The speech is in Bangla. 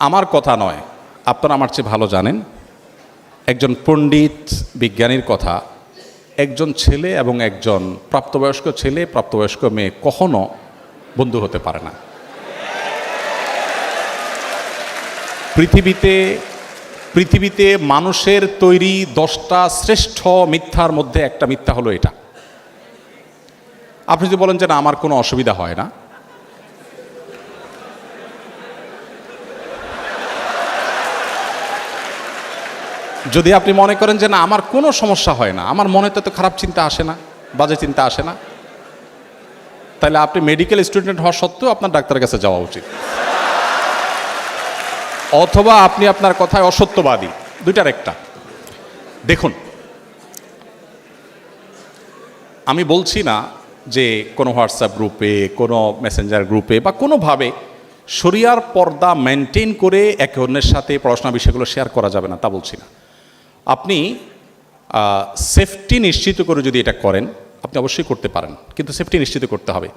আমার কথা নয়, আপনারা আমার চেয়ে ভালো জানেন। একজন পণ্ডিত বিজ্ঞানীর কথা, একজন ছেলে এবং একজন প্রাপ্তবয়স্ক ছেলে, প্রাপ্তবয়স্ক মেয়ে কখনো বন্ধু হতে পারে না। পৃথিবীতে পৃথিবীতে মানুষের তৈরি দশটা শ্রেষ্ঠ মিথ্যার মধ্যে একটা মিথ্যা হলো এটা। আপনি যদি বলেন যে না, আমার কোনো অসুবিধা হয় না যদি আপনি মনে করেন যে না, আমার কোনো সমস্যা হয় না, আমার মনে তো খারাপ চিন্তা আসে না, বাজে চিন্তা আসে না, তাহলে আপনি মেডিকেল স্টুডেন্ট হওয়া সত্ত্বেও আপনার ডাক্তারের কাছে যাওয়া উচিত। অথবা আপনি আপনার কথায় অসত্যবাদী, দুইটার একটা। দেখুন, আমি বলছি না যে কোনো হোয়াটসঅ্যাপ গ্রুপে কোনো মেসেঞ্জার গ্রুপে বা কোনোভাবে শরিয়ার পর্দা মেনটেন করে একে অন্যের সাথে পড়াশোনা বিষয়গুলো শেয়ার করা যাবে না, তা বলছি না। আপনি সেফটি নিশ্চিত করে যদি এটা করেন, আপনি অবশ্যই করতে পারেন। কিন্তু সেফটি নিশ্চিত করতে হবে।